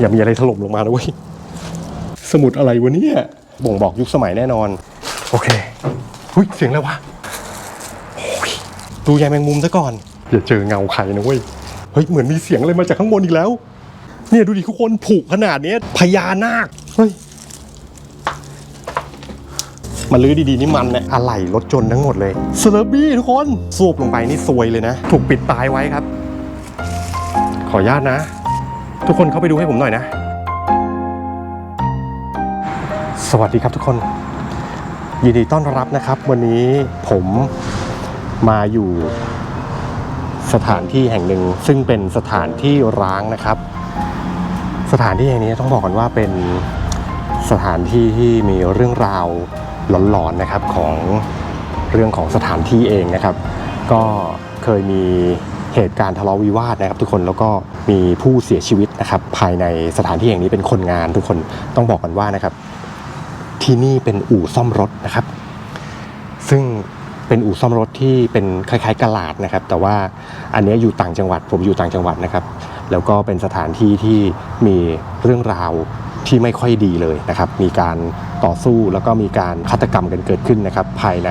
อย่ามีอะไรถล่มลงมานะเว้ยสมุดอะไรวะเนี่ยบ่งบอกยุคสมัยแน่นอน โอเคหุ้ยเสียงอะไรวะดูยายแมงมุมซะก่อน อย่าเจอเงาใครนะเว้ยเฮ้ยเหมือนมีเสียงอะไรมาจากข้างบนอีกแล้ว เนี่ยดูดิทุกคนผูกขนาดเนี้ยพญานาคเฮ้ยมาลื้อดีๆนี่มันเนี่ยอะไหล่รถจนทั้งหมดเลยเซเลบบี้ทุกคนสวบลงไปนี่ซวยเลยนะ ถูกปิดตายไว้ครับ ขออนุญาตนะ ทุกคนเข้าไปดูให้ผมหน่อยนะ สวัสดีครับทุกคน ยินดีต้อนรับนะครับ วันนี้ผมมาอยู่สถานที่แห่งหนึ่ง ซึ่งเป็นสถานที่ร้างนะครับ สถานที่แห่งนี้ต้องบอกกันว่าเป็นสถานที่ที่มีเรื่องราวหลอนๆนะครับของเรื่องของสถานที่เองนะครับ ก็เคยมี เหตุการณ์ทะเลาะวิวาทนะครับ ทุกคนแล้วก็มีผู้เสียชีวิตนะครับ ภายในสถานที่แห่งนี้เป็นคนงานทุกคนต้องบอกกันว่านะครับ ที่นี่เป็นอู่ซ่อมรถนะครับ ซึ่งเป็นอู่ซ่อมรถที่เป็นคล้ายๆกะลาดนะครับ แต่ว่าอันนี้อยู่ต่างจังหวัด ผมอยู่ต่างจังหวัดนะครับ แล้วก็เป็นสถานที่ที่มีเรื่องราว ที่ไม่ค่อยดีเลยนะครับ มีการต่อสู้แล้วก็มีการฆาตกรรมกันเกิดขึ้นนะครับภายใน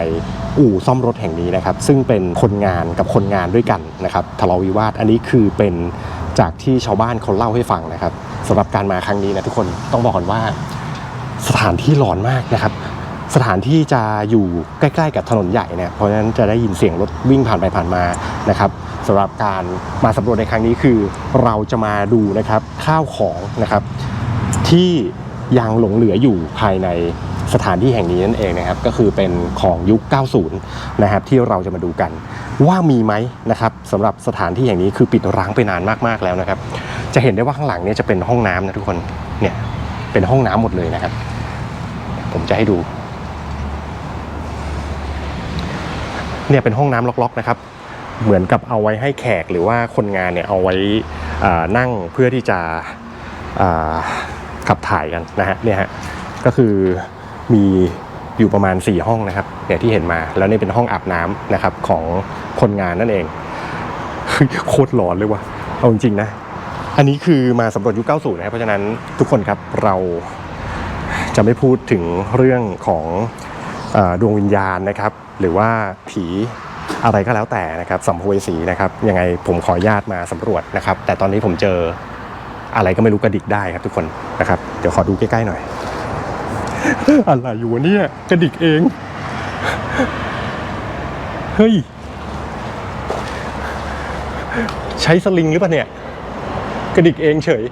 อู่ซ่อมรถแห่งนี้นะครับ ซึ่งเป็นคนงานกับคนงานด้วยกันนะครับทะเลาะวิวาทอันนี้คือเป็นจากที่ชาวบ้านเขาเล่าให้ฟังนะครับสำหรับการมาครั้งนี้นะทุกคนต้องบอกก่อนว่าสถานที่หลอนมากนะครับ สถานที่จะอยู่ใกล้ๆกับถนนใหญ่เนี่ยเพราะฉะนั้นจะได้ยินเสียงรถวิ่งผ่านไปผ่านมานะครับสำหรับการมาสำรวจในครั้งนี้คือ เราจะมาดูนะครับข้าวของนะครับ ที่ยังหลงเหลืออยู่ภายในสถานที่แห่งนี้นั่นเองนะครับ ก็คือเป็นของยุค 90 นะครับที่เราจะมาดูกัน ว่ามีไหมนะครับสำหรับสถานที่แห่งนี้คือปิดร้างไปนานมากๆแล้วนะครับ จะเห็นได้ว่าข้างหลังเนี่ยจะเป็นห้องน้ำนะทุกคนเนี่ยเป็นห้องน้ำหมดเลยนะครับ ผมจะให้ดูเนี่ยเป็นห้องน้ำล็อกๆนะครับ เหมือนกับเอาไว้ให้แขกหรือว่าคนงานเนี่ยเอาไว้นั่งเพื่อที่จะ ขับถ่ายกันนะฮะเนี่ยฮะก็คือมีอยู่ประมาณ 4 ห้องนะครับเนี่ยที่เห็นมาแล้วนี่เป็นห้องอาบน้ำนะครับของคนงานนั่นเองโคตรหลอนเลยว่ะเอาจริงๆนะ อันนี้คือมาสำรวจยุค 90 นะครับเพราะฉะนั้นทุกคนครับเราจะไม่พูดถึงเรื่องของออดวงวิญญาณนะครับ หรือว่าผีอะไรก็แล้วแต่นะครับสัมภเวสีนะครับยังไงผมขออนุญาตมาสำรวจนะครับ แต่ตอนนี้ผมเจอ อะไรก็ไม่รู้กระดิกได้ครับทุกคนนะครับ เดี๋ยวขอดูใกล้ๆหน่อย อะไรอยู่วะเนี่ยกระดิกเอง เฮ้ย ใช้สลิงหรือเปล่าเนี่ย กระดิกเองเฉย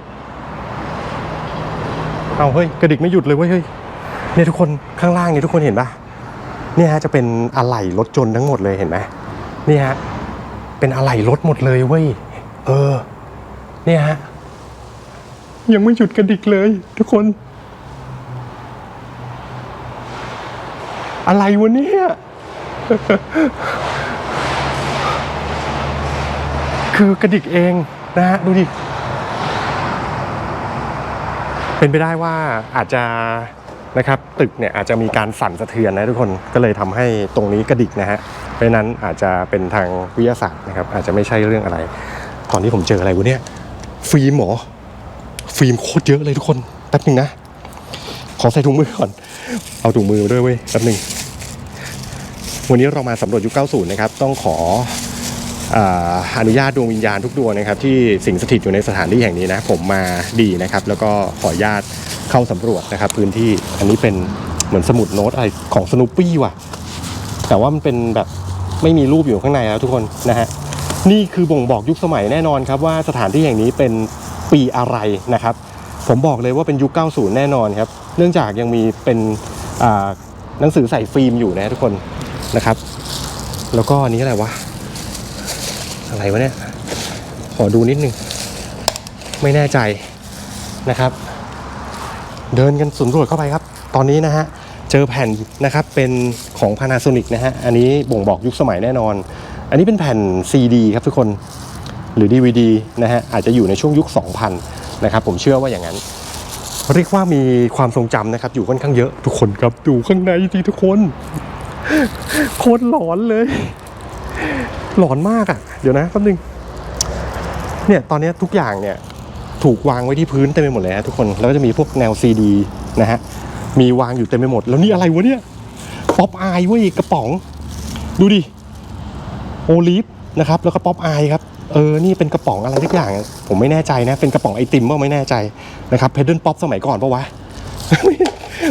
เอาเฮ้ยกระดิกไม่หยุดเลยเว้ยเฮ้ยเนี่ยทุกคนข้างล่างเนี่ยทุกคนเห็นปะเนี่ยฮะจะเป็นอะไหล่รถจนทั้งหมดเลยเห็นไหมเนี่ยฮะเป็นอะไหล่รถหมดเลยเว้ยเออเนี่ยฮะ ยังไม่หยุดกระดิกเลย ทุกคน อะไรวะเนี่ย คือกระดิกเองนะฮะ ดูดิ เป็นไปได้ว่าอาจจะนะครับตึกเนี่ยอาจจะมีการสั่นสะเทือนนะทุกคนก็เลยทำให้ตรงนี้กระดิกนะฮะเพราะนั้นอาจจะเป็นทางวิทยาศาสตร์นะครับอาจจะไม่ใช่เรื่องอะไร ตอนนี้ผมเจออะไรวะเนี่ยฟิล์มหรอ ฟิล์มโคตรเยอะเลยทุกคนแป๊บหนึ่งนะ ขอใส่ถุงมือก่อน เอาถุงมือมาด้วยเว้ยแป๊บหนึ่งวันนี้เรามาสำรวจยุค 90 นะครับ ต้องขอออนุญาตดวงวิญญาณทุกดวงนะครับ ที่สิงสถิตอยู่ในสถานที่แห่งนี้นะ ผมมาดีนะครับ แล้วก็ขออนุญาตเข้าสำรวจนะครับ พื้นที่อันนี้เป็นเหมือนสมุดโน้ตอะไรของสนุปปี้ว่ะ แต่ว่ามันเป็นแบบไม่มีรูปอยู่ข้างในแล้วทุกคนนะฮะนี่คือบ่งบอกยุคสมัยแน่นอนครับว่าสถานที่แห่งนี้เป็น ปีอะไรนะครับ ผมบอกเลยว่าเป็นยุค 90 แน่นอนครับ เนื่องจากยังมีเป็นหนังสือใส่ฟิล์มอยู่นะทุกคนนะครับ แล้วก็อันนี้อะไรวะ อะไรวะเนี่ย ขอดูนิดนึง ไม่แน่ใจนะครับ เดินกันสำรวจเข้าไปครับ ตอนนี้นะฮะเจอแผ่นนะครับเป็นของ Panasonic นะฮะ อันนี้บ่งบอกยุคสมัยแน่นอน อันนี้เป็นแผ่น CD ครับทุกคน หรือ DVD นะฮะอาจจะอยู่ในช่วงยุค 2000 นะครับผมเชื่อว่าอย่างนั้น เรียกว่ามีความทรงจำนะครับ อยู่ค่อนข้างเยอะทุกคนครับดูข้างในสิทุกคน โคตรหลอนเลย หลอนมากอะ่ะ เดี๋ยวนะแป๊บนึงเนี่ยตอนนี้ทุกอย่างเนี่ยถูกวางไว้ที่พื้นเต็มไปหมดเลยฮะทุกคนแล้วก็จะมีพวกแนวซีดีนะฮะมีวางอยู่เต็มไปหมด แล้วนี่อะไรวะเนี่ยป๊อปอายเว้ยกระป๋อง ดูดิโอลิฟนะครับ แล้วก็ป๊อปอายครับ เออ นี่เป็นกระป๋องอะไรทุกอย่าง ผมไม่แน่ใจนะ เป็นกระป๋องไอติมว่าไม่แน่ใจนะครับเพดเดิลป๊อปสมัยก่อนปะวะ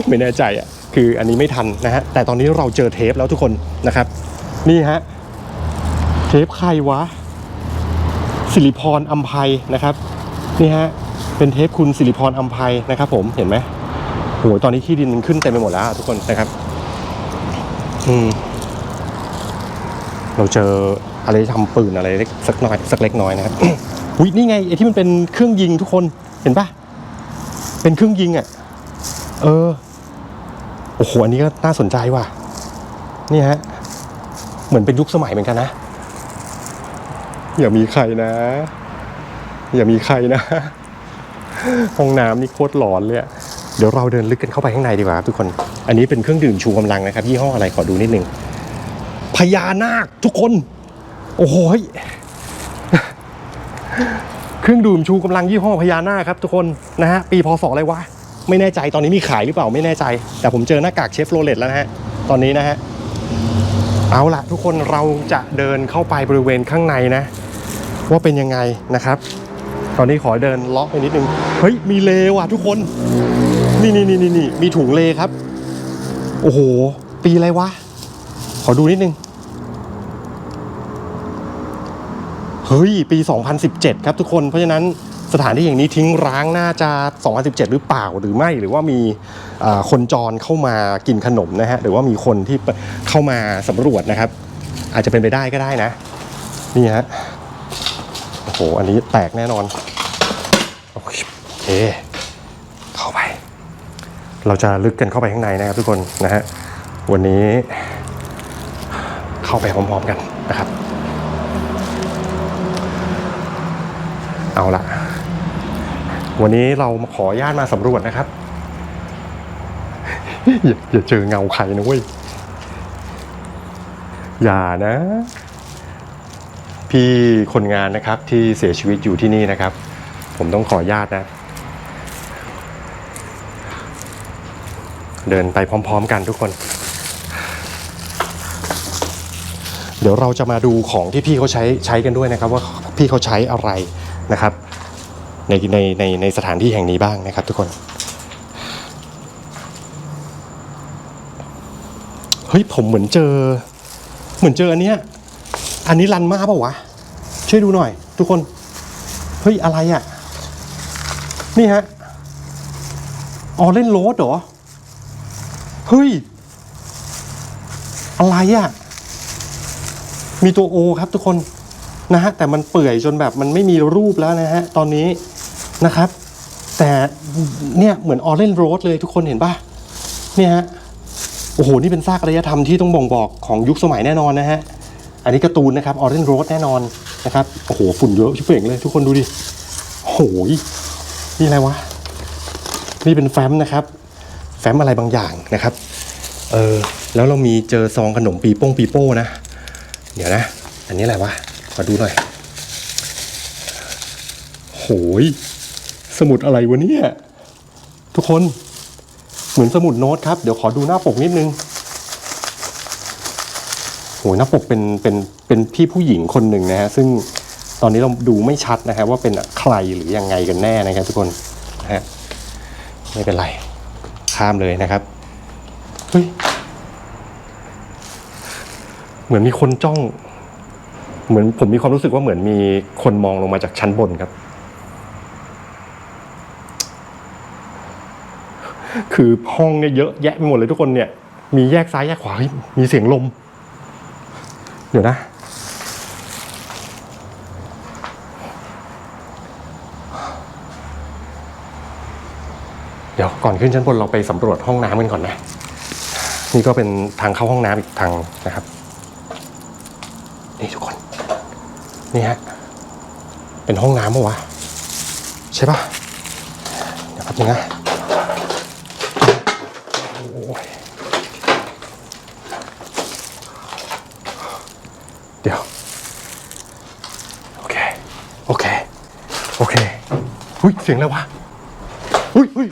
ไม่แน่ใจอะ คืออันนี้ไม่ทันนะฮะ แต่ตอนนี้เราเจอเทปแล้วทุกคนนะครับ นี่ฮะ เทปใครวะ สิริพรอัมภัยนะครับ นี่ฮะ เป็นเทปคุณสิริพรอัมภัยนะครับ ผม เห็นไหมโอ้โหตอนนี้ขี้ดินมันขึ้นเต็มไปหมดแล้วทุกคนนะครับ อืม เราเจอ อะไรที่ทำปืนอะไรเล็กสักหน่อยสักเล็กน้อยนะครับอุ้ยนี่ไงไอ้ที่มันเป็นเครื่องยิงทุกคนเห็นปะเป็นเครื่องยิงอะ เออโอ้โหอันนี้ก็น่าสนใจว่ะนี่ฮะเหมือนเป็นยุคสมัยเหมือนกันนะอย่ามีใครนะ อย่ามีใครนะห้องน้ำนี่โคตรหลอนเลยอะเดี๋ยวเราเดินลึกกันเข้าไปข้างในดีกว่าครับทุกคน อันนี้เป็นเครื่องดื่มชูกำลังนะครับยี่ห้ออะไรขอดูนิดนึงพญานาคทุกคน โอ้โหเครื่องดื่มชูกำลังยี่ห้อพญานาคครับทุกคนนะฮะปีพศอะไรวะ ไม่แน่ใจตอนนี้มีขายหรือเปล่าไม่แน่ใจ แต่ผมเจอหน้ากากเชฟโรเลตแล้วนะฮะ ตอนนี้นะฮะ เอาละทุกคนเราจะเดินเข้าไปบริเวณข้างในนะ ว่าเป็นยังไงนะครับ ตอนนี้ขอเดินเลาะไปนิดนึง เฮ้ย มีเลว่ะทุกคน นี่นี่นี่นี่นี่มีถุงเลครับ โอ้โห ปีอะไรวะ ขอดูนิดนึง ฮ้ย ปี 2017 ครับทุกคน เพราะฉะนั้นสถานที่อย่างนี้ทิ้งร้างน่าจะ 2017 หรือเปล่าหรือไม่ หรือว่ามีคนจรเข้ามากินขนมนะฮะ หรือว่ามีคนที่เข้ามาสำรวจนะครับ อาจจะเป็นไปได้ก็ได้นะ นี่ฮะ โอ้โห อันนี้แตกแน่นอน โอเค เข้าไป เราจะลึกกันเข้าไปข้างในนะครับทุกคนนะฮะ วันนี้เข้าไปพร้อมๆกันนะครับ เอาละวันนี้เรามาขออนุญาตมาสำรวจนะครับ อย่าอย่าเจอเงาใครนะเว้ย อย่านะ พี่คนงานนะครับที่เสียชีวิตอยู่ที่นี่นะครับ ผมต้องขออนุญาตนะ เดินไปพร้อม ๆ กันทุกคน เดี๋ยวเราจะมาดูของที่พี่เขาใช้ใช้กันด้วยนะครับ ว่าพี่เขาใช้อะไร นะครับในในในในสถานที่แห่งนี้บ้างนะครับ ทุกคน เฮ้ยผมเหมือนเจอ เหมือนเจออันเนี้ย อันนี้รันมาเปล่าวะ ช่วยดูหน่อย ทุกคน เฮ้ยอะไรอะ่ะ นี่ฮะ อ๋อเล่นโรดเหรอ เฮ้ย อะไรอะ่ะ มีตัวโอครับทุกคน นะฮะแต่มันเปื่อยจนแบบมันไม่มีรูปแล้วนะฮะตอนนี้นะครับ แต่เนี่ยเหมือนออเรนโรดเลยทุกคนเห็นป่ะเนี่ยฮะโอ้โหนี่เป็นซากอารยธรรมที่ต้องบ่งบอกของยุคสมัยแน่นอนนะฮะอันนี้การ์ตูนนะครับออเรนโรดแน่นอนนะครับโอ้โหฝุ่นเยอะชิบเป่งเลยทุกคนดูดิโอ้โหนี่อะไรวะนี่เป็นแฟ้มนะครับ แฟ้มอะไรบางอย่างนะครับเออแล้วเรามีเจอซองขนมปีโป้งปีโป้นะ เดี๋ยวนะ อันนี้อะไรวะ ขอดูหน่อย โหย สมุดอะไรวะเนี่ย ทุกคน เหมือนสมุดโน้ตครับ เดี๋ยวขอดูหน้าปกนิดนึง โหยหน้าปกเป็นเป็นเป็นพี่ผู้หญิงคนหนึ่งนะฮะ ซึ่งตอนนี้เราดูไม่ชัดนะฮะว่าเป็นใครหรือยังไงกันแน่นะครับทุกคนนะฮะ ไม่เป็นไร ข้ามเลยนะครับ เฮ้ย เหมือนมีคนจ้อง เหมือนผมมีความรู้สึกว่าเหมือนมีคนมองลงมาจากชั้นบนครับ คือห้องเนี่ยเยอะแยะไปหมดเลยทุกคนเนี่ย มีแยกซ้ายแยกขวามีเสียงลม เดี๋ยวนะ เดี๋ยวก่อนขึ้นชั้นบนเราไปสำรวจห้องน้ำกันก่อนนะ นี่ก็เป็นทางเข้าห้องน้ำอีกทางนะครับ นี่ทุกคน นี่ฮะ เป็นห้องน้ำปะวะ ใช่ปะเดี๋ยวแป๊บนึงนะเดี๋ยว โอเค โอเค โอเคหุ้ย เสียงอะไรวะหุ้ยหุ้ย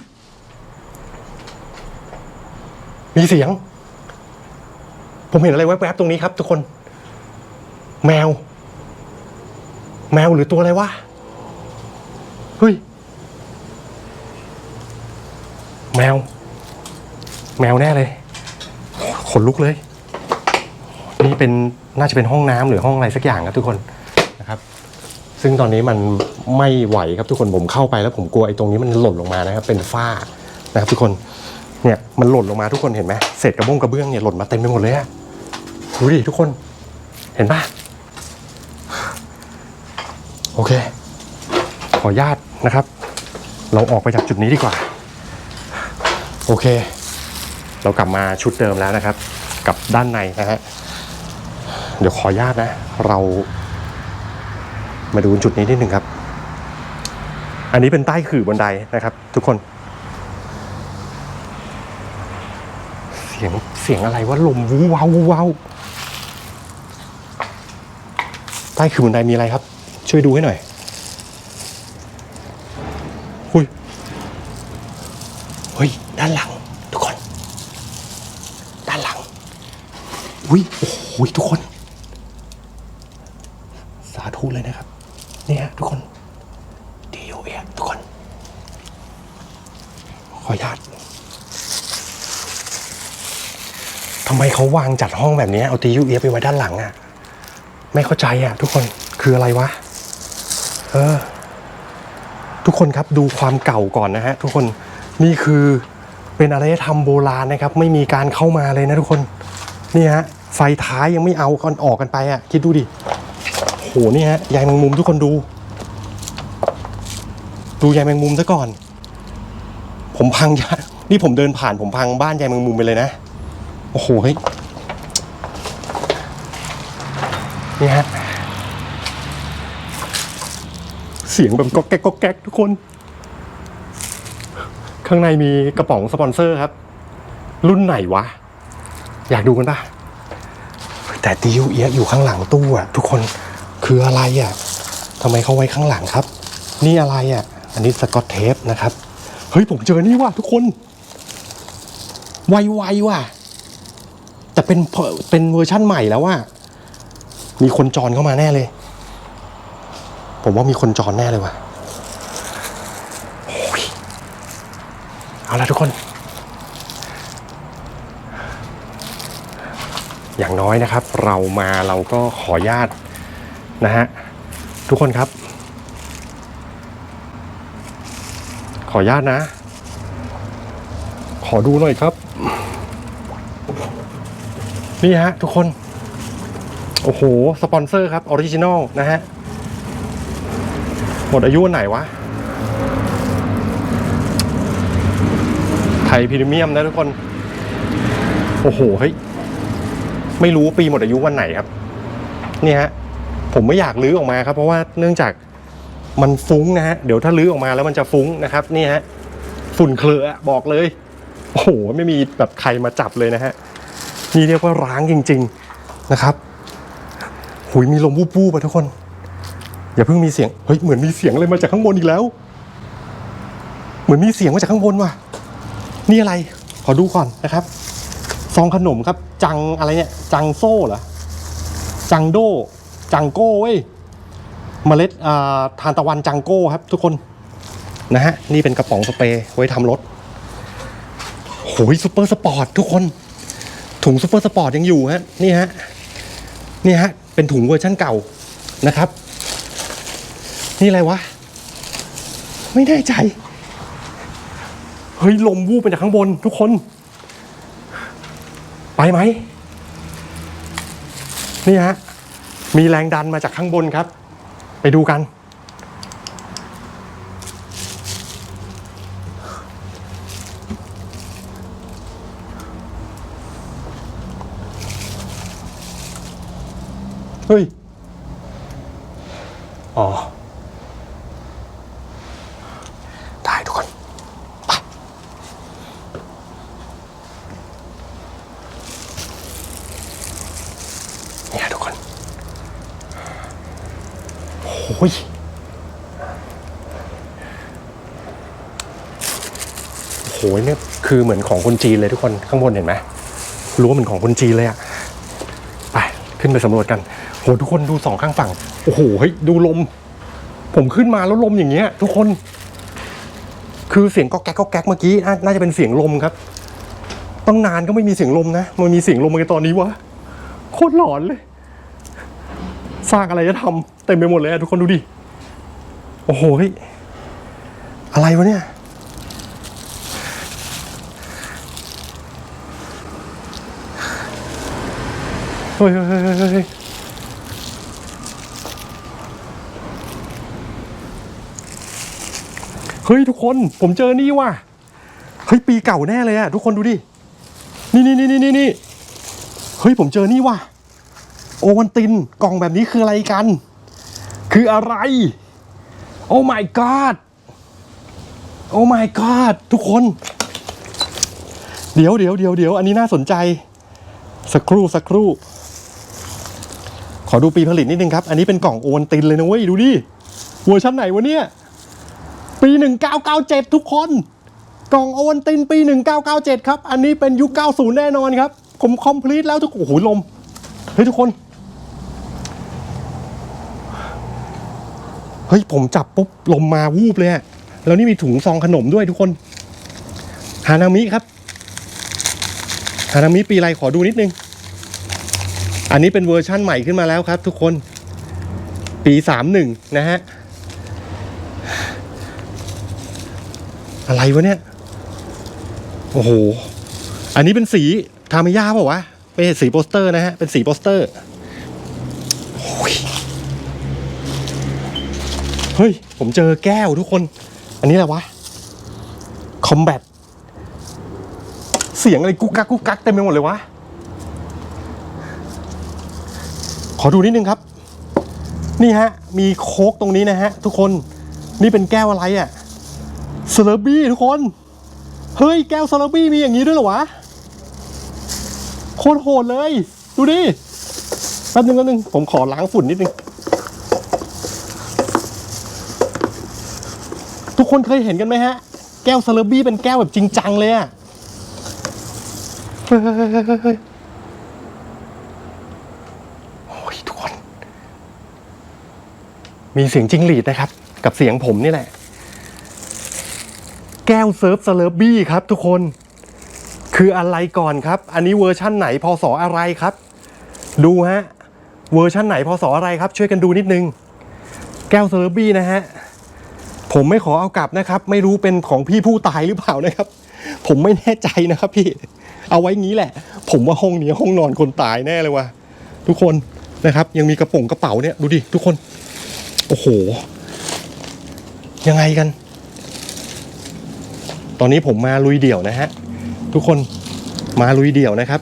มีเสียง ผมเห็นอะไรแวบๆตรงนี้ครับทุกคน แมว แมวหรือตัวอะไรวะ เฮ้ย แมว แมวแน่เลย ขนลุกเลย นี่เป็นน่าจะเป็นห้องน้ำหรือห้องอะไรสักอย่างครับทุกคนนะครับ ซึ่งตอนนี้มันไม่ไหวครับทุกคนผมเข้าไปแล้วผมกลัวไอ้ตรงนี้มันหล่นลงมานะครับ เป็นฝ้านะครับทุกคนเนี่ยมันหล่นลงมาทุกคนเห็นไหมเศษกระบ้งกระเบื้องเนี่ยหล่นมาเต็มไปหมดเลยอะดูดิทุกคนเห็นปะ อเค ขออนุญาตนะครับ เราออกไปจากจุดนี้ดีกว่า โอเค เรากลับมาชุดเดิมแล้วนะครับ กับด้านในนะฮะเดี๋ยวขออนุญาตนะ เรา มาดูจุดนี้นิดหนึ่งครับ อันนี้เป็นใต้ขื่อบันไดนะครับ ทุกคน เสียงเสียงอะไรว่าลมวูว้าววูว้าวใต้ขื่อบันไดมีอะไรครับ ช่วยดูให้หน่อยหุยเฮ้ย ด้านหลัง ทุกคน ด้านหลังอุ้ยโอ้โหทุกคน สาธุเลยนะครับเนี่ยทุกคนดีโอเอทุกคน ขออนุญาตทำไมเขาวางจัดห้องแบบนี้ เอาตียูเอไปไว้ด้านหลังอะ่ะ ไม่เข้าใจอะ่ะ ทุกคนคืออะไรวะ เออ ทุกคนครับดูความเก่าก่อนนะฮะ ทุกคนนี่คือเป็นอารยธรรมโบราณนะครับ ไม่มีการเข้ามาเลยนะทุกคนนี่ฮะไฟท้ายยังไม่เอากันออกกันไปอะ่ะ คิดดูดิโหนี่ฮะใยแมงมุมทุกคนดู ดูใยแมงมุมซะก่อน ผมพังยานี่ผมเดินผ่านผมพังบ้านใยแมงมุมไปเลยนะ โอ้โหเฮ้ยนี่ฮะ เสียงแบบก๊อกแก๊กก๊อกแก๊กทุกคน ข้างในมีกระป๋องสปอนเซอร์ครับ รุ่นไหนวะ อยากดูกันปะแต่ติวเอียอยู่ข้างหลังตู้อะทุกคนคืออะไรอะทำไมเขาไว้ข้างหลังครับ นี่อะไรอะอันนี้สกอตเทปนะครับ เฮ้ยผมเจอนี่ว่ะทุกคน ไวๆว่ะ แต่เป็นเป็นเวอร์ชั่นใหม่แล้วว่ามีคนจรเข้ามาแน่เลย ผมว่ามีคนจรแน่เลยว่ะเอาละทุกคน อย่างน้อยนะครับ เรามาเราก็ขอญาตนะฮะ ทุกคนครับ ขอญาตนะ ขอดูหน่อยครับ นี่ฮะ ทุกคน โอ้โห สปอนเซอร์ครับออริจินอลนะฮะ หมดอายุวันไหนวะ ไทยพรีเมียมนะทุกคน โอ้โห เฮ้ย ไม่รู้ปีหมดอายุวันไหนครับเนี่ยฮะ ผมไม่อยากลื้อออกมาครับ เพราะว่าเนื่องจากมันฟุ้งนะฮะ เดี๋ยวถ้าลื้อออกมาแล้วมันจะฟุ้งนะครับ นี่ฮะ ฝุ่นเคลือบอกเลย โอ้โห ไม่มีแบบใครมาจับเลยนะฮะ นี่เรียกว่าร้างจริง ๆนะครับ หุยมีลมวูบวูบไปทุกคน อย่าเพิ่งมีเสียงเฮ้ยเหมือนมีเสียงอะไรมาจากข้างบนอีกแล้ว เหมือนมีเสียงมาจากข้างบนว่ะนี่อะไร ขอดูก่อนนะครับ ซองขนมครับ จังอะไรเนี่ย จังโซ่เหรอจังโด จังโก้เว้ยเมล็ดอาทานตะวันจังโก้ครับ ทุกคนนะฮะนี่เป็นกระป๋องสเปรย์ไว้ทำรถโหยซูเปอร์สปอร์ตทุกคน ถุงซูเปอร์สปอร์ตยังอยู่ฮะนี่ฮะนี่ฮะเป็นถุงเวอร์ชั่นเก่านะครับ นี่อะไรวะ ไม่แน่ใจ เฮ้ย ลมวูบมาจากข้างบนทุกคน ไปไหม นี่ฮะ มีแรงดันมาจากข้างบนครับ ไปดูกัน เฮ้ย อ๋อ ได้ทุกคน ไป เนี่ยทุกคน โอ้ยเนี่ยคือเหมือนของคนจีนเลยทุกคนข้างบนเห็นไหมรู้ว่าเหมือนของคนจีนเลยอะไปขึ้นไปสำรวจกันโหทุกคนดูสองข้างฝั่งโอ้โหเฮ้ยดูลม ผมขึ้นมาแล้วลมอย่างเงี้ย ทุกคน คือเสียงก็แก๊กก็แก๊กเมื่อกี้น่าน่าจะเป็นเสียงลมครับต้องนานก็ไม่มีเสียงลมนะมันมีเสียงลมมาตอนนี้วะโคตรหลอนเลย สร้างอะไรจะทำ เต็มไปหมดเลยทุกคนดูดิ โอ้โหอะไรวะเนี่ย เฮ้ยเฮ้ยเฮ้ยเฮ้ยทุกคนผมเจอนี่ว่ะ เฮ้ยปีเก่าแน่เลยอะทุกคนดูดิ นี่นี่นี่นี่นี่เฮ้ยผมเจอนี่ว่ะ โอวันตินกล่องแบบนี้คืออะไรกัน คืออะไร โอ้ my god โอ้ my god ทุกคน เดี๋ยวเดี๋ยวเดี๋ยวเดี๋ยวอันนี้น่าสนใจ สักครู่สักครู่ ขอดูปีผลิตนิดนึงครับ อันนี้เป็นกล่องโอวันตินเลยนะเว้ย ดูดิเวอร์ชันไหนวะเนี่ย ปี 1997 ทุกคน กล่องโอวันตินปี 1997 ครับ อันนี้เป็นยุค 90 แน่นอนครับ ผมคอมพลีทแล้วทุกโอ้โหลม เฮ้ยทุกคน เฮ้ยผมจับปุ๊บลมมาวูบเลยอะแล้วนี่มีถุงซองขนมด้วยทุกคน ฮานามิครับ ฮานามิปีไรขอดูนิดนึง อันนี้เป็นเวอร์ชั่นใหม่ขึ้นมาแล้วครับ ทุกคน ปีสามหนึ่งนะฮะ อะไรวะเนี่ย โอ้โห อันนี้เป็นสีทามิยาเปล่าวะไม่ใช่สีโปสเตอร์นะฮะ เป็นสีโปสเตอร์ ฮ้ย ผมเจอแก้วทุกคน อันนี้อะไรวะ คอมแบท เสียงอะไรกุกกักกุกกักเต็มไปหมดเลยวะ ขอดูนิดนึงครับ นี่ฮะ มีโค้กตรงนี้นะฮะ ทุกคน นี่เป็นแก้วอะไรอะ่ะเซเลบี้ทุกคน เฮ้ย แก้วเซเลบี้มีอย่างนี้ด้วยเหรอวะ โคตรโหดเลย ดูดิแป๊บนึงแป๊บนึงผมขอล้างฝุ่นนิดนึง ทุก คนเคยเห็นกันไหมฮะ แก้วเซเลบี้เป็นแก้วแบบจริงจังเลยอะเฮ้ยเฮ้ยเฮ้ยเฮ้ยเฮ้ยโอ้ยทุกคน มีเสียงจิ้งหรีดนะครับ กับเสียงผมนี่แหละ แก้วเซิร์ฟเซเลบี้ครับทุกคน คืออะไรก่อนครับ อันนี้เวอร์ชั่นไหนพศอะไรครับ ดูฮะ เวอร์ชั่นไหนพศอะไรครับ ช่วยกันดูนิดนึง แก้วเซเลบี้นะฮะ ผมไม่ขอเอากลับนะครับ ไม่รู้เป็นของพี่ผู้ตายหรือเปล่านะครับ ผมไม่แน่ใจนะครับพี่ เอาไว้งี้แหละ ผมว่าห้องนี้ห้องนอนคนตายแน่เลยว่ะทุกคนนะครับ ยังมีกระป๋องกระเป๋าเนี่ยดูดิทุกคน โอ้โห ยังไงกัน ตอนนี้ผมมาลุยเดี่ยวนะฮะทุกคนมาลุยเดี่ยวนะครับ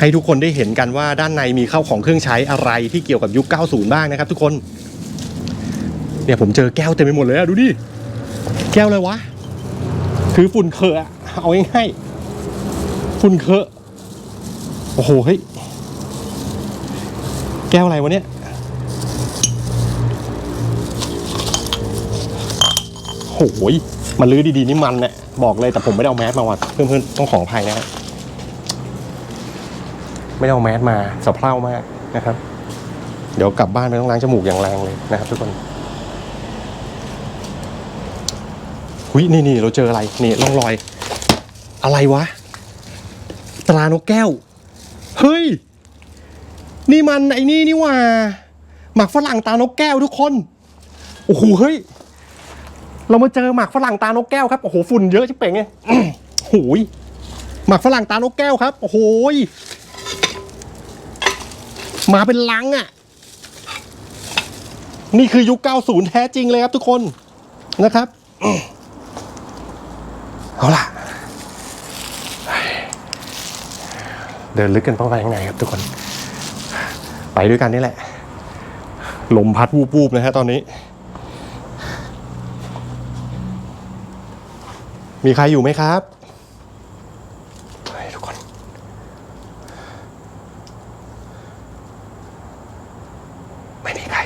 ให้ทุกคนได้เห็นกันว่าด้านในมีเข้าของเครื่องใช้อะไรที่เกี่ยวกับยุค 90 บ้างนะครับ ทุกคน เนี่ยผมเจอแก้วเต็มไปหมดเลยอะดูดิ แก้วอะไรวะ คือฝุ่นเคอะอเอาง่ายๆฝุ่นเคอะโอ้โหเฮ้ยแก้วอะไรวะเนี่ยโอ้ยมันลื้อดีๆนี่มันเนี่ยบอกเลยแต่ผมไม่ได้เอาแมสมาว่ะเพื่อนๆต้องขออภัยนะฮะไม่ได้เอาแมสมาสะเพร่ามากนะครับ เดี๋ยวกลับบ้านไปต้องล้างจมูกอย่างแรงเลยนะครับทุกคน หุยนี่นี่เราเจออะไรนี่ร่องรอย อะไรวะ ตรานกแก้ว เฮ้ย นี่มันไอ้นี่นี่ว่า หมักฝรั่งตานกแก้วทุกคน โอ้โหเฮ้ย เรามาเจอหมักฝรั่งตานกแก้วครับ โอ้โหฝุ่นเยอะชิบเป่งไงโอ้ยหมักฝรั่งตานกแก้วครับ โอ้โหยมาเป็นลังอะ่ะ นี่คือยุค 90 แท้จริงเลยครับทุกคนนะครับ เอาล่ะ เดินลึกกันเข้าไปข้างในครับทุกคน ไปด้วยกันนี่แหละ ลมพัดวูบๆนะฮะตอนนี้ มีใครอยู่ไหมครับทุกคน ไม่มีใคร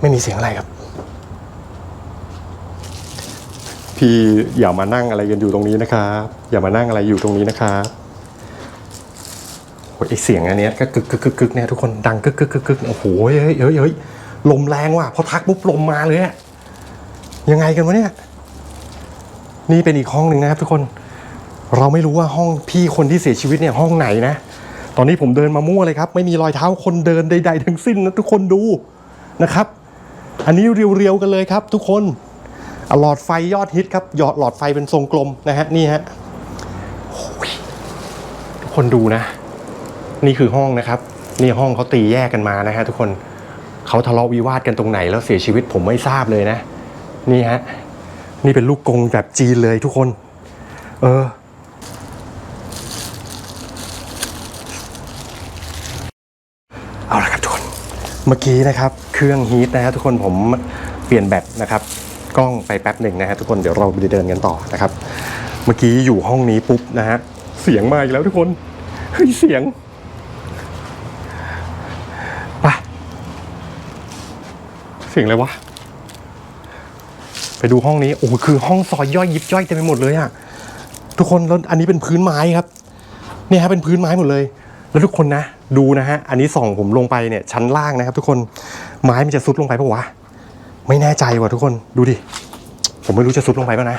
ไม่มีเสียงอะไรครับ พี่อย่ามานั่งอะไรกันอยู่ตรงนี้นะครับ อย่ามานั่งอะไรอยู่ตรงนี้นะครับโอ้ยไอเสียงอันนี้ก็กึกกึกกึกกึกเนี่ยทุกคนดังกึกกึกกึกกึกโอ้โหเฮ้ยเฮ้ยเฮ้ยลมแรงว่ะพอทักปุ๊บลมมาเลยอะยังไงกันวะเนี่ยนี่เป็นอีกห้องหนึ่งนะครับ ทุกคนเราไม่รู้ว่าห้องพี่คนที่เสียชีวิตเนี่ยห้องไหนนะ ตอนนี้ผมเดินมามั่วเลยครับ ไม่มีรอยเท้าคนเดินใด ๆ ทั้งสิ้นนะทุกคนดูนะครับ อันนี้เรียวๆกันเลยครับ ทุกคน หลอดไฟยอดฮิตครับหยอดหลอดไฟเป็นทรงกลมนะฮะนี่ฮะทุกคนดูนะ นี่คือห้องนะครับ นี่ห้องเขาตีแยกกันมานะฮะทุกคนเขาทะเลาะวิวาทกันตรงไหนแล้วเสียชีวิตผมไม่ทราบเลยนะ นี่ฮะนี่เป็นลูกกงแบบจีนเลยทุกคน เออเอาละครับทุกคน เมื่อกี้นะครับ เครื่องฮีทนะฮะทุกคนผมเปลี่ยนแบตนะครับ กล้องไปแป๊บหนึ่งนะฮะทุกคนเดี๋ยวเราไปเดินกันต่อนะครับ เมื่อกี้อยู่ห้องนี้ปุ๊บนะฮะเสียงมาอีกแล้วทุกคนเฮ้ยเสียงไปเสียงอะไรวะไปดูห้องนี้โอ้โหคือห้องซอยย่อยยิบย่อยเต็มไปหมดเลยอะทุกคนแล้วอันนี้เป็นพื้นไม้ครับเนี่ยฮะเป็นพื้นไม้หมดเลย แล้วทุกคนนะ ดูนะฮะอันนี้ส่องผมลงไปเนี่ยชั้นล่างนะครับ ทุกคนไม้มันจะซุดลงไปปะวะ ไม่แน่ใจว่ะทุกคนดูดิ ผมไม่รู้จะซุดลงไปป่ะนะ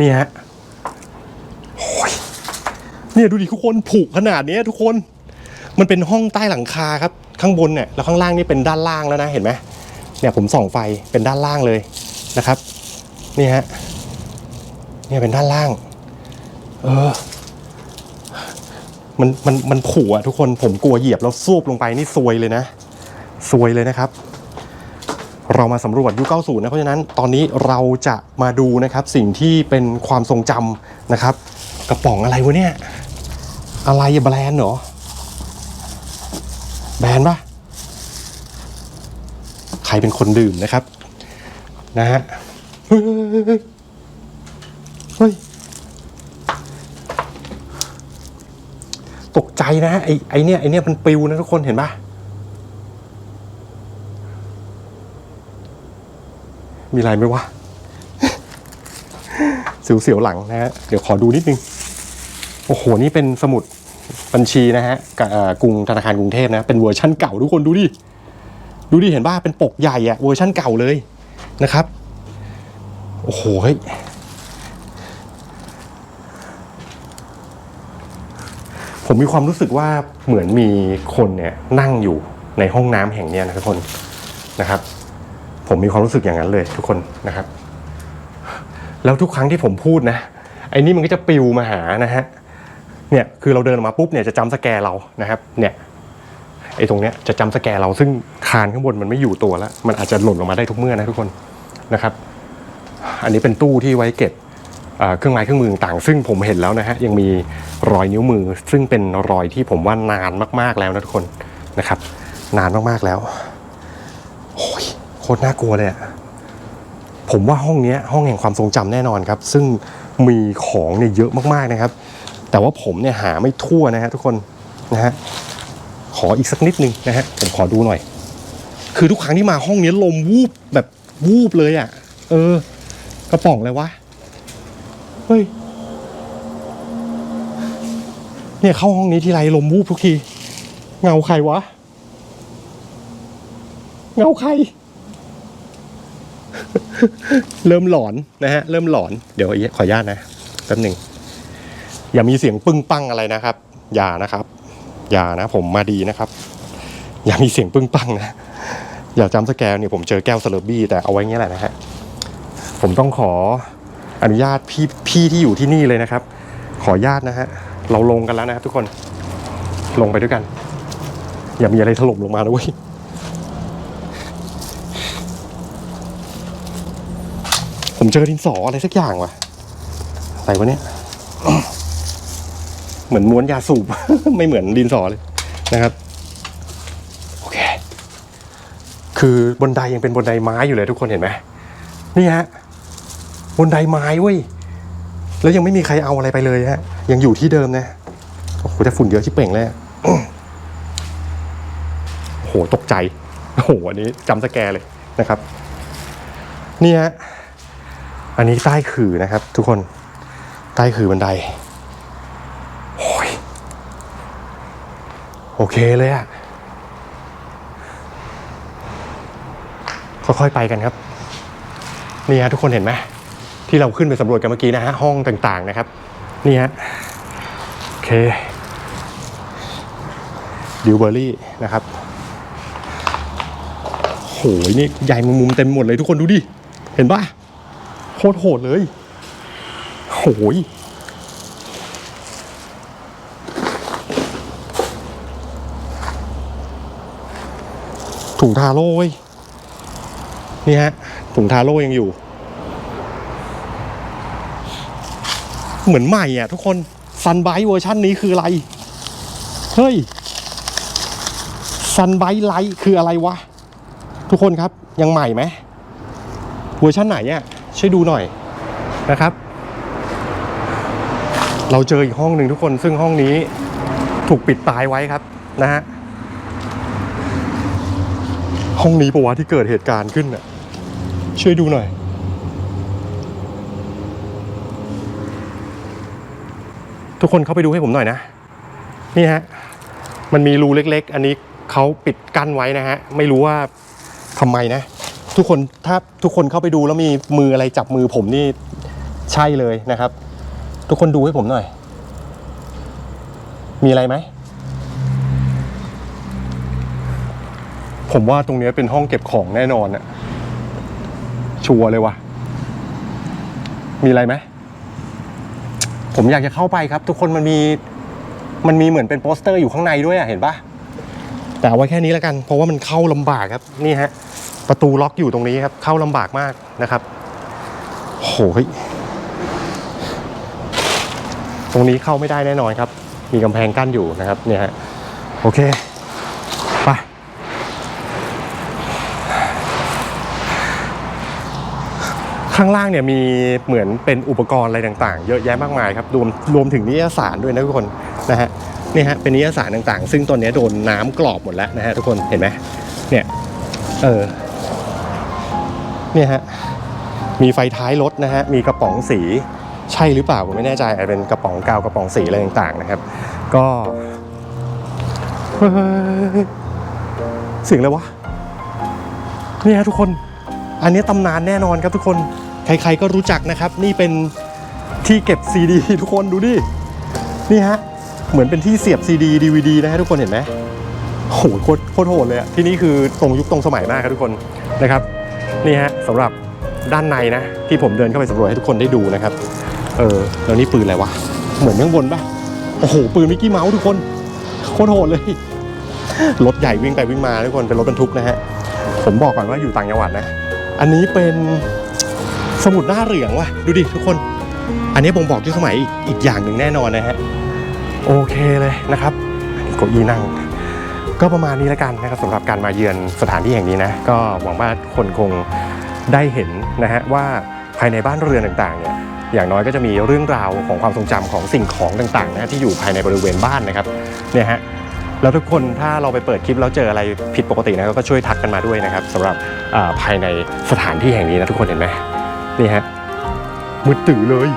นี่ฮะโอ้ยเนี่ยดูดิทุกคนผุขนาดเนี้ยทุกคน มันเป็นห้องใต้หลังคาครับ ข้างบนเนี่ยแล้วข้างล่างนี่เป็นด้านล่างแล้วนะเห็นไหมเนี่ยผมส่องไฟเป็นด้านล่างเลยนะครับ นี่ฮะเนี่ยเป็นด้านล่าง เออ มันมันมันผุอะทุกคนผมกลัวเหยียบแล้วซูบลงไปนี่ซวยเลยนะซวยเลยนะครับ เรามาสำรวจยุค90นะเพราะฉะนั้นตอนนี้เราจะมาดูนะครับสิ่งที่เป็นความทรงจำนะครับ กระป๋องอะไรวะเนี่ย อะไรแบรนด์เหรอ แบรนด์ปะใครเป็นคนดื่มนะครับ นะฮะเฮ้ยเฮ้ยเฮ้ยเฮ้ยตกใจนะไอ้ไอ้เนี่ยไอ้เนี่ยมันปลิวนะทุกคนเห็นปะ มีอะไรไหมวะเสียวๆหลังนะฮะเดี๋ยวขอดูนิดนึง โอ้โห นี่เป็นสมุดบัญชีนะฮะกับกรุงธนาคารกรุงเทพนะ เป็นเวอร์ชั่นเก่าทุกคนดูดิ ดูดิ เห็นป่ะเป็นปกใหญ่อะเวอร์ชั่นเก่าเลยนะครับ โอ้โหเฮ้ยผมมีความรู้สึกว่าเหมือนมีคนเนี่ยนั่งอยู่ในห้องน้ำแห่งนี้นะทุกคนนะครับ ผมมีความรู้สึกอย่างนั้นเลยทุกคนนะครับ แล้วทุกครั้งที่ผมพูดนะไอ้นี่มันก็จะปิวมาหานะฮะเนี่ยคือเราเดินออกมาปุ๊บเนี่ยจะจำสแกร์เรานะครับ เนี่ยไอ้ตรงเนี้ยจะจำสแกร์เราซึ่งคานข้างบนมันไม่อยู่ตัวแล้ว มันอาจจะหล่นลงมาได้ทุกเมื่อนะทุกคนนะครับ อันนี้เป็นตู้ที่ไว้เก็บเครื่องไม้เครื่องมือต่างซึ่งผมเห็นแล้วนะฮะยังมีรอยนิ้วมือ ซึ่งเป็นรอยที่ผมว่านานมาก ๆแล้วนะทุกคนนะครับ นานมากๆแล้วโอ้ย โคตรน่ากลัวเลยอะผมว่าห้องนี้ห้องแห่งความทรงจำแน่นอนครับ ซึ่งมีของเนี่ยเยอะมากๆนะครับ แต่ว่าผมเนี่ยหาไม่ทั่วนะฮะทุกคนนะฮะขออีกสักนิดนึงนะฮะผมขอดูหน่อย คือทุกครั้งที่มาห้องนี้ลมวูบแบบวูบเลยอะ่ะ เออ กระป๋องเลยวะเฮ้ยเนี่ยเข้าห้องนี้ทีไรลมวูบทุกที เงาใครวะ เงาใคร เริ่มหลอนนะฮะ เริ่มหลอน เดี๋ยวขออนุญาตนะแป๊บหนึ่งอย่ามีเสียงปึ้งปังอะไรนะครับ อย่านะครับ อย่านะผมมาดีนะครับ อย่ามีเสียงปึ้งปังนะอย่าจำสแกนเนี่ยผมเจอแก้วสเลอร์บี้แต่เอาไว้เงี้ยแหละนะฮะผมต้องขออนุญาตพี่พี่ที่อยู่ที่นี่เลยนะครับ ขออนุญาตนะฮะเราลงกันแล้วนะครับทุกคนลงไปด้วยกัน อย่ามีอะไรถล่มลงมานะเว้ย ผมเจอดินสออะไรสักอย่างว่ะอะไรวะเนี่ย เหมือนม้วนยาสูบ ไม่เหมือนดินสอเลยนะครับ โอเค คือบนไดยังเป็นบนไดไม้อยู่เลยทุกคนเห็นไหมนี่ฮะบนไดไม้เว้ย แล้วยังไม่มีใครเอาอะไรไปเลยฮะ ยังอยู่ที่เดิมนะ โอ้โหแต่ฝุ่นเยอะชิบเป่งเลยโอ้โห ตกใจ โอ้โห อันนี้จำสแกรเลยนะครับ นี่ฮะ อันนี้ใต้ขื่อนะครับ ทุกคนใต้ขื่อบันไดโอ้ยโอเคเลยอะค่อยๆไปกันครับนี่ฮะทุกคนเห็นไหมที่เราขึ้นไปสำรวจกันเมื่อกี้นะฮะห้องต่างๆนะครับนี่ฮะโอเคดิวเบอรี่นะครับโหยนี่ใหญ่มุมๆเต็มหมดเลยทุกคนดูดิ เห็นปะ โคตรโหดเลย โหยถุงทาโร่เว้ยนี่ฮะ ถุงทาโร่ยังอยู่ เหมือนใหม่อะทุกคนซันไบเวอร์ชันนี้คืออะไร เฮ้ยซันไบไลท์คืออะไรวะ ทุกคนครับยังใหม่ไหมเวอร์ชันไหนอะ ช่วยดูหน่อยนะครับ เราเจออีกห้องหนึ่งทุกคนซึ่งห้องนี้ถูกปิดตายไว้ครับนะฮะห้องนี้ปะวะที่เกิดเหตุการณ์ขึ้นอะช่วยดูหน่อย ทุกคนเข้าไปดูให้ผมหน่อยนะ นี่ฮะ มันมีรูเล็กๆ อันนี้เขาปิดกั้นไว้นะฮะ ไม่รู้ว่าทำไมนะ ทุกคนถ้าทุกคนเข้าไปดูแล้วมีมืออะไรจับมือผมนี่ใช่เลยนะครับ ทุกคนดูให้ผมหน่อย มีอะไรไหมผมว่าตรงนี้เป็นห้องเก็บของแน่นอนอะชัวร์เลยวะมีอะไรไหมผมอยากจะเข้าไปครับ ทุกคนมันมีมันมีเหมือนเป็นโปสเตอร์อยู่ข้างในด้วยอะเห็นปะแต่เอาไว้แค่นี้แล้วกัน เพราะว่ามันเข้าลำบากครับ นี่ฮะ ประตูล็อกอยู่ตรงนี้ครับ เข้าลำบากมากนะครับโหยตรงนี้เข้าไม่ได้แน่นอนครับ มีกำแพงกั้นอยู่นะครับ เนี่ยฮะโอเคไปข้างล่างเนี่ยมีเหมือนเป็นอุปกรณ์อะไรต่างๆ เยอะแยะมากมายครับรวมรวมถึงนิยสารด้วยนะทุกคนนะฮะนี่ฮะเป็นนิยสารต่างๆ ซึ่งตอนนี้โดนน้ำกรอบหมดแล้วนะฮะทุกคนเห็นไหมเนี่ยเออ เนี่ยฮะมีไฟท้ายรถนะฮะมีกระป๋องสีใช่หรือเปล่าผมไม่แน่ใจอาจจะเป็นกระป๋องกาวกระป๋องสีอะไรต่างๆนะครับ ก็เฮ้ยเสียงอะไรวะนี่ฮะทุกคน อันนี้ตำนานแน่นอนครับทุกคนใครๆก็รู้จักนะครับ นี่เป็นที่เก็บซีดีทุกคนดูดินี่ฮะเหมือนเป็นที่เสียบซีดีดีวดีนะฮะทุกคนเห็นไหมโหโคตรโคตรโหดเลยอะที่นี่คือตรงยุคตรงสมัยมากครับทุกคนนะครับ นี่ฮะสำหรับด้านในนะ ที่ผมเดินเข้าไปสำรวจให้ทุกคนได้ดูนะครับ เออแล้วนี่ปืนอะไรวะ เหมือนข้างบนปะโอ้โห ปืนมิกกี้เมาส์ทุกคนโคตรโหดเลยรถใหญ่วิ่งไปวิ่งมาทุกคนเป็นรถบรรทุกนะฮะผมบอกก่อนว่าอยู่ต่างจังหวัดนะ อันนี้เป็นสมุดหน้าเหลืองว่ะดูดิทุกคน อันนี้บ่งบอกยุคสมัยอีกอีกอย่างหนึ่งแน่นอนนะฮะโอเคเลยนะครับเก้าอี้นั่ง ก็ประมาณนี้แล้วกันนะครับสำหรับการมาเยือนสถานที่แห่งนี้นะก็หวังว่าคนคงได้เห็นนะฮะว่าภายในบ้านเรือนต่างๆเนี่ยอย่างน้อยก็จะมีเรื่องราวของความทรงจำของสิ่งของต่างๆนะที่อยู่ภายในบริเวณบ้านนะครับเนี่ยฮะแล้วทุกคนถ้าเราไปเปิดคลิปแล้วเจออะไรผิดปกตินะก็ช่วยทักกันมาด้วยนะครับสำหรับอ่าภายในสถานที่แห่งนี้นะทุกคนเห็นไหมนี่ฮะมืดตื่อเลย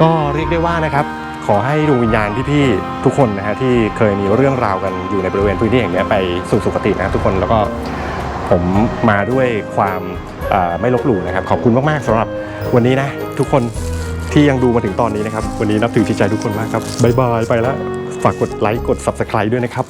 ก็เรียกได้ว่านะครับ ขอให้ดวงวิญญาณพี่ๆทุกคนนะฮะที่เคยมีเรื่องราวกันอยู่ในบริเวณพื้นที่แห่งเนี้ยไปสู่สุคตินะทุกคนแล้วก็ผมมาด้วยความไม่ลบหลู่นะครับ ขอบคุณมากๆสำหรับวันนี้นะ ทุกคนที่ยังดูมาถึงตอนนี้นะครับ วันนี้นับถือจิตใจทุกคนมากครับบ๊ายบายไปแล้ว ฝากกดไลค์กด subscribe ด้วยนะครับ